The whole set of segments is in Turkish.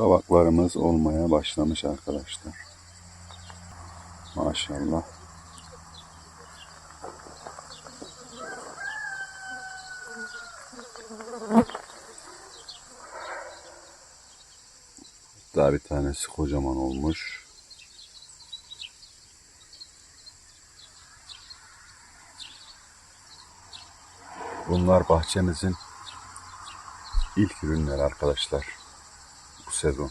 Kavaklarımız olmaya başlamış arkadaşlar. Maşallah. Daha bir tanesi kocaman olmuş. Bunlar bahçemizin ilk ürünleri arkadaşlar. Sezon.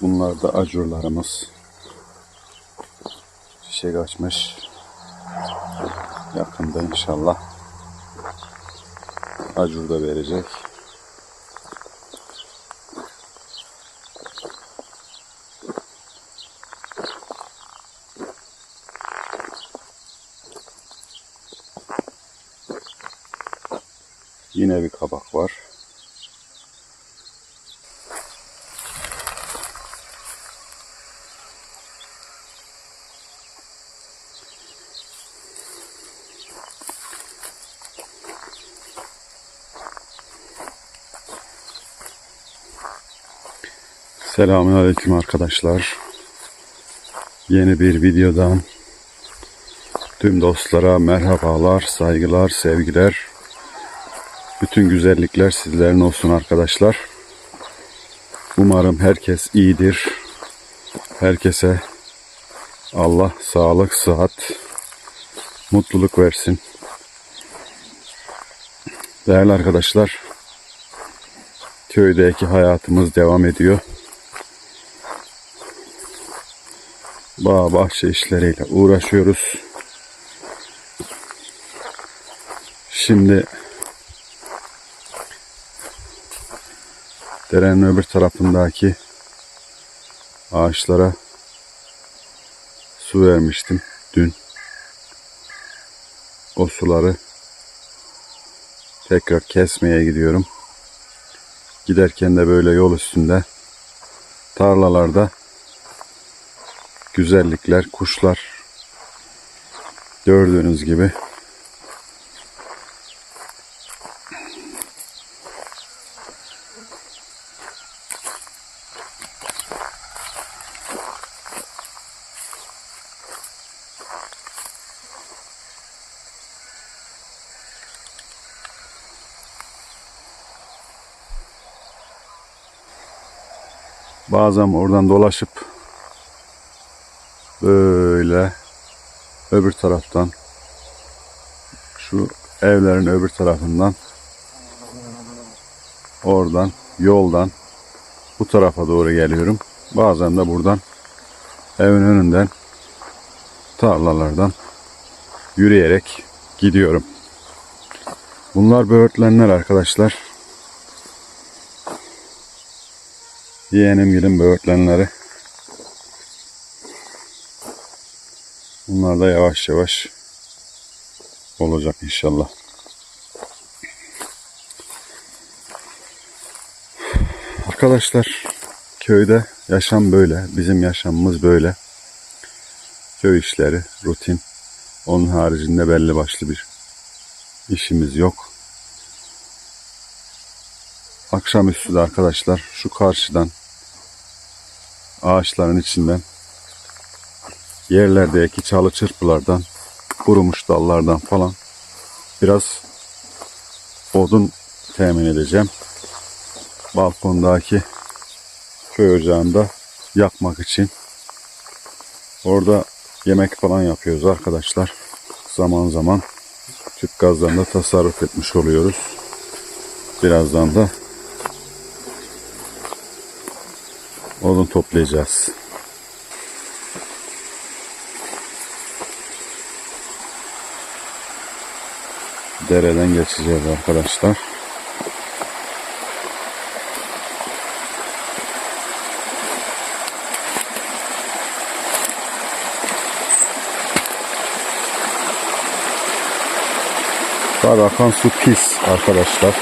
Bunlar da acurlarımız. Çiçek açmış. Yakında inşallah acur da verecek. Yine bir kabak var. Selamünaleyküm arkadaşlar. Yeni bir videodan tüm dostlara merhabalar, saygılar, sevgiler. Bütün güzellikler sizlerin olsun arkadaşlar. Umarım herkes iyidir. Herkese Allah sağlık, sıhhat, mutluluk versin. Değerli arkadaşlar, köydeki hayatımız devam ediyor. Bağ bahçe işleriyle uğraşıyoruz. Şimdi derenin öbür tarafındaki ağaçlara su vermiştim dün. O suları tekrar kesmeye gidiyorum. Giderken de böyle yol üstünde tarlalarda güzellikler, kuşlar. Gördüğünüz gibi. Bazen oradan dolaşıp böyle öbür taraftan şu evlerin öbür tarafından oradan yoldan bu tarafa doğru geliyorum. Bazen de buradan evin önünden tarlalardan yürüyerek gidiyorum. Bunlar böğürtlenler arkadaşlar. Yeğenim gülüm böğürtlenleri. Bunlar da yavaş yavaş olacak inşallah. Arkadaşlar köyde yaşam böyle. Bizim yaşamımız böyle. Köy işleri, rutin. Onun haricinde belli başlı bir işimiz yok. Akşamüstü de arkadaşlar şu karşıdan ağaçların içinden yerlerdeki çalı çırpılardan, kurumuş dallardan falan biraz odun temin edeceğim. Balkondaki köy ocağında yakmak için. Orada yemek falan yapıyoruz arkadaşlar. Zaman zaman tüp gazdan da tasarruf etmiş oluyoruz. Birazdan da odun toplayacağız. Dereden geçeceğiz arkadaşlar. Tabi akan su pis arkadaşlar.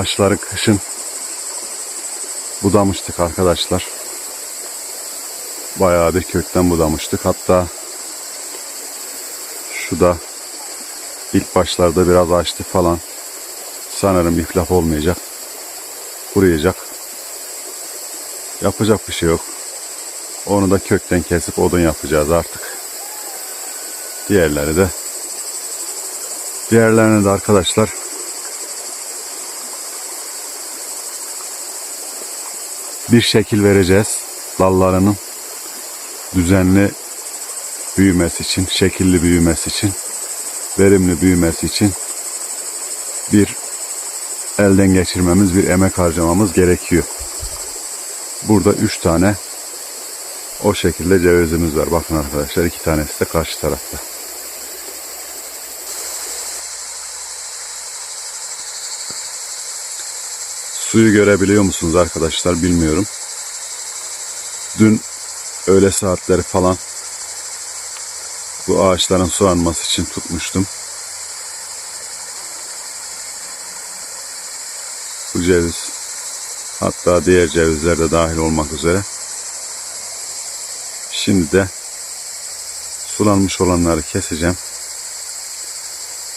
Ağaçları kışın budamıştık arkadaşlar. Bayağı bir kökten budamıştık. Hatta şu da ilk başlarda biraz açtı falan. Sanırım iflah olmayacak. Kuruyacak. Yapacak bir şey yok. Onu da kökten kesip odun yapacağız artık. Diğerleri de diğerlerine de arkadaşlar bir şekil vereceğiz. Dallarının düzenli büyümesi için, şekilli büyümesi için, verimli büyümesi için bir elden geçirmemiz, bir emek harcamamız gerekiyor. Burada üç tane o şekilde cevizimiz var. Bakın arkadaşlar iki tanesi de karşı tarafta. Suyu görebiliyor musunuz arkadaşlar bilmiyorum. Dün öğle saatleri falan bu ağaçların sulanması için tutmuştum. Bu ceviz hatta diğer cevizler de dahil olmak üzere. Şimdi de sulanmış olanları keseceğim.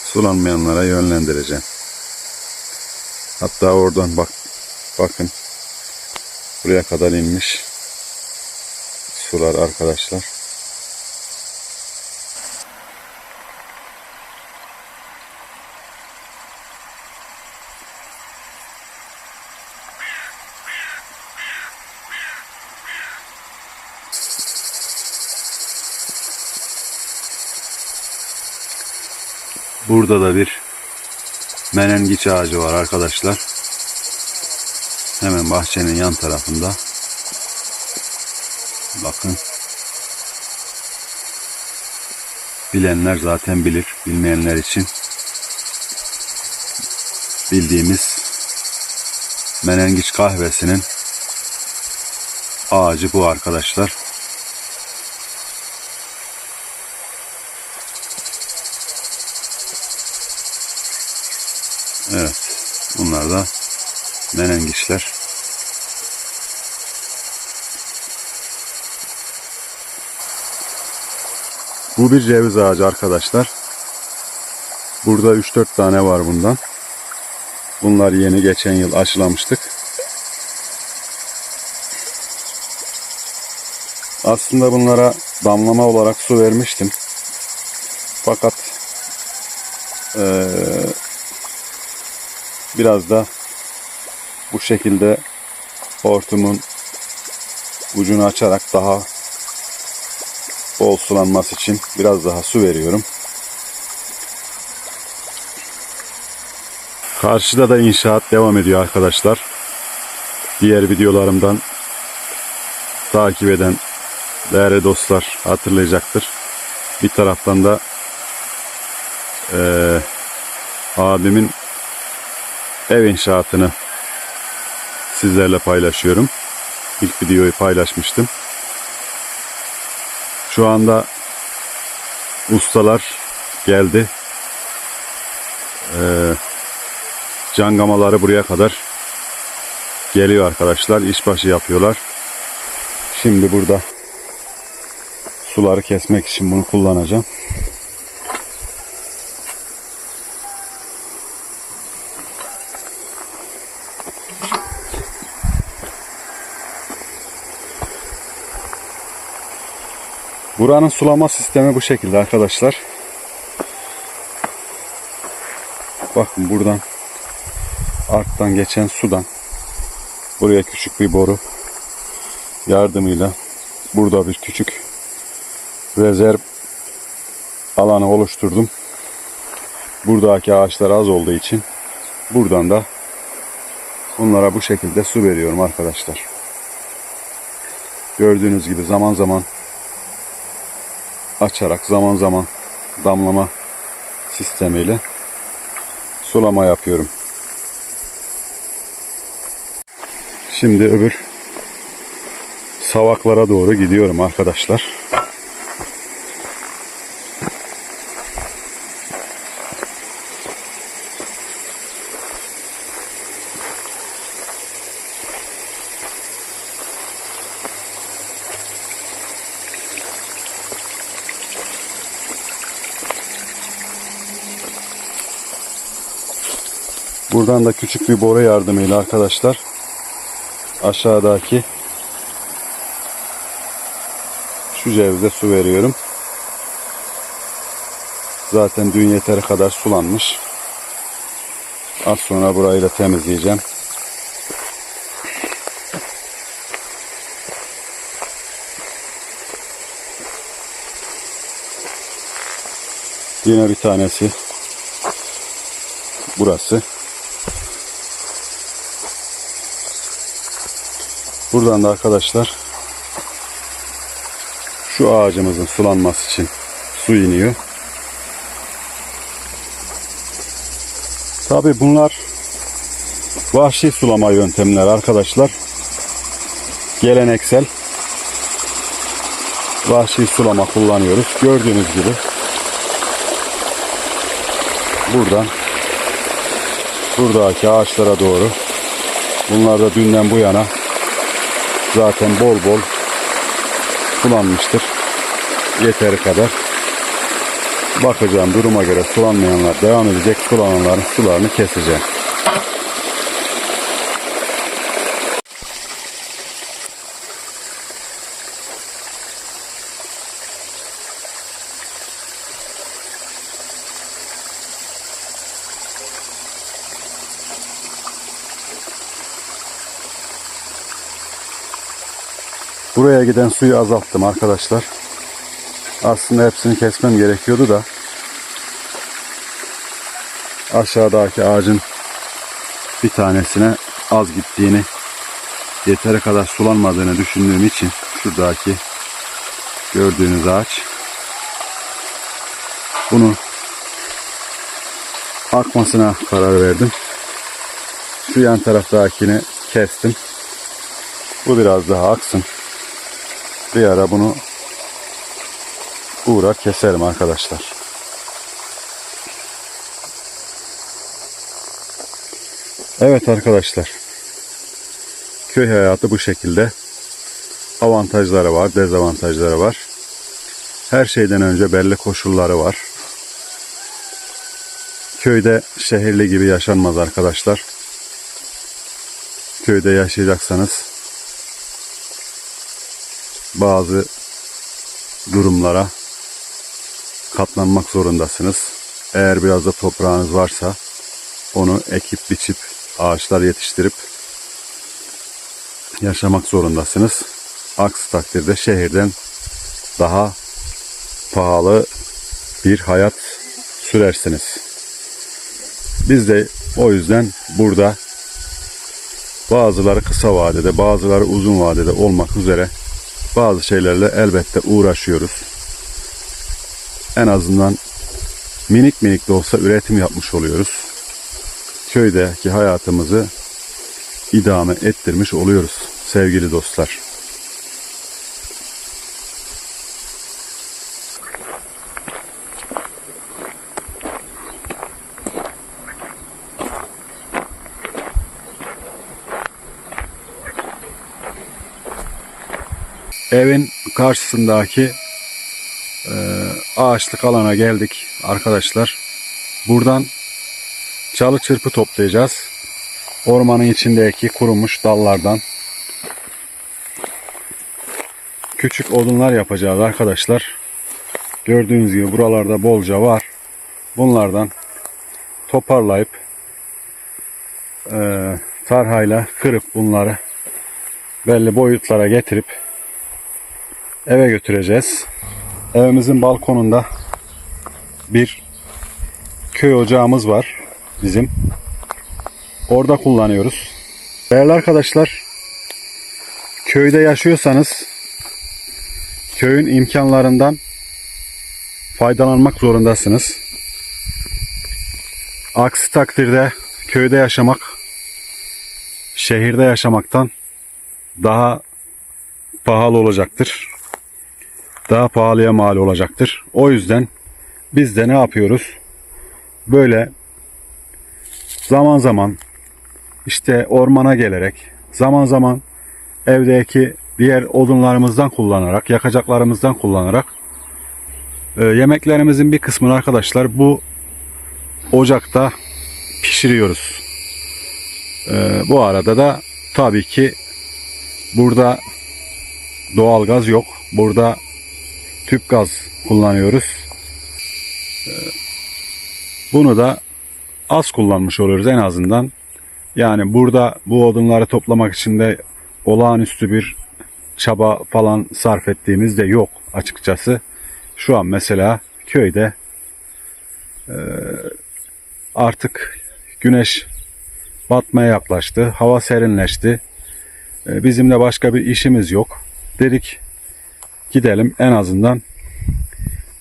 Sulanmayanlara yönlendireceğim. Hatta oradan bak bakın buraya kadar inmiş sular arkadaşlar. Burada da bir menengiç ağacı var arkadaşlar. Hemen bahçenin yan tarafında. Bakın. Bilenler zaten bilir. Bilmeyenler için bildiğimiz menengiç kahvesinin ağacı bu arkadaşlar. Evet. Menengiçler. Bu bir ceviz ağacı arkadaşlar. Burada 3-4 tane var bundan. Bunlar yeni geçen yıl aşılamıştık. Aslında bunlara damlama olarak su vermiştim. Fakat eee biraz da bu şekilde hortumun ucunu açarak daha bol sulanması için biraz daha su veriyorum. Karşıda da inşaat devam ediyor arkadaşlar. Diğer videolarımdan takip eden değerli dostlar hatırlayacaktır. Bir taraftan da eee abimin ev inşaatını sizlerle paylaşıyorum. İlk videoyu paylaşmıştım. Şu anda ustalar geldi. Ee, cangamaları buraya kadar geliyor arkadaşlar. İşbaşı yapıyorlar. Şimdi burada suları kesmek için bunu kullanacağım. Buranın sulama sistemi bu şekilde arkadaşlar. Bakın buradan arktan geçen sudan buraya küçük bir boru yardımıyla burada bir küçük rezerv alanı oluşturdum. Buradaki ağaçlar az olduğu için buradan da onlara bu şekilde su veriyorum arkadaşlar. Gördüğünüz gibi zaman zaman açarak zaman zaman damlama sistemiyle sulama yapıyorum. Şimdi öbür savaklara doğru gidiyorum arkadaşlar. Buradan da küçük bir boru yardımıyla arkadaşlar aşağıdaki şu cevize su veriyorum. Zaten dün yeteri kadar sulanmış. Az sonra burayı da temizleyeceğim. Yine bir tanesi burası. Buradan da arkadaşlar şu ağacımızın sulanması için su iniyor. Tabi bunlar vahşi sulama yöntemleri arkadaşlar. Geleneksel vahşi sulama kullanıyoruz. Gördüğünüz gibi buradan buradaki ağaçlara doğru bunlar da dünden bu yana zaten bol bol sulanmıştır. Yeteri kadar. Bakacağım duruma göre sulanmayanlar devam edecek. Sulananların sularını keseceğim. Buraya giden suyu azalttım arkadaşlar. Aslında hepsini kesmem gerekiyordu da aşağıdaki ağacın bir tanesine az gittiğini yeteri kadar sulanmadığını düşündüğüm için şuradaki gördüğünüz ağaç bunu akmasına karar verdim. Şu yan taraftakini kestim. Bu biraz daha aksın. Bir ara bunu uğrar keserim arkadaşlar. Evet arkadaşlar. Köy hayatı bu şekilde. Avantajları var, dezavantajları var. Her şeyden önce belli koşulları var. Köyde şehirli gibi yaşanmaz arkadaşlar. Köyde yaşayacaksanız bazı durumlara katlanmak zorundasınız. Eğer biraz da toprağınız varsa onu ekip biçip ağaçlar yetiştirip yaşamak zorundasınız. Aksi takdirde şehirden daha pahalı bir hayat sürersiniz. Biz de o yüzden burada bazıları kısa vadede, bazıları uzun vadede olmak üzere bazı şeylerle elbette uğraşıyoruz. En azından minik minik de olsa üretim yapmış oluyoruz. Köydeki hayatımızı idame ettirmiş oluyoruz sevgili dostlar. Evin karşısındaki e, ağaçlık alana geldik arkadaşlar. Buradan çalı çırpı toplayacağız. Ormanın içindeki kurumuş dallardan küçük odunlar yapacağız arkadaşlar. Gördüğünüz gibi buralarda bolca var. Bunlardan toparlayıp e, tarhayla kırıp bunları belli boyutlara getirip eve götüreceğiz. Evimizin balkonunda bir köy ocağımız var bizim. Orada kullanıyoruz. Değerli arkadaşlar, köyde yaşıyorsanız köyün imkanlarından faydalanmak zorundasınız. Aksi takdirde köyde yaşamak şehirde yaşamaktan daha pahalı olacaktır. Daha pahalıya mal olacaktır. O yüzden biz de ne yapıyoruz? Böyle zaman zaman işte ormana gelerek, zaman zaman evdeki diğer odunlarımızdan kullanarak, yakacaklarımızdan kullanarak e, yemeklerimizin bir kısmını arkadaşlar bu ocakta pişiriyoruz. Ee, bu arada da tabii ki burada doğalgaz yok. Burada tüp gaz kullanıyoruz. Ee, bunu da az kullanmış oluyoruz en azından. Yani burada bu odunları toplamak için de olağanüstü bir çaba falan sarf ettiğimiz de yok açıkçası. Şu an mesela köyde e, artık güneş batmaya yaklaştı. Hava serinleşti. E, bizim de başka bir işimiz yok. Dedik gidelim en azından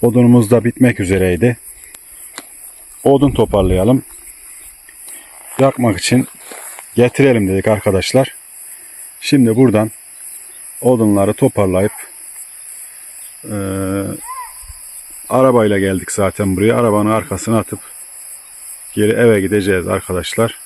odunumuz da bitmek üzereydi. Odun toparlayalım. Yakmak için getirelim dedik arkadaşlar. Şimdi buradan odunları toparlayıp e, arabayla geldik zaten buraya. Arabanın arkasına atıp geri eve gideceğiz arkadaşlar.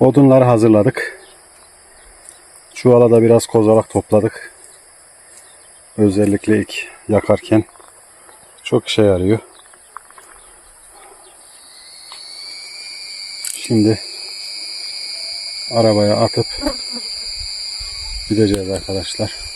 Odunları hazırladık. Çuvala da biraz kozalak topladık. Özellikle ilk yakarken çok işe yarıyor. Şimdi arabaya atıp gideceğiz arkadaşlar.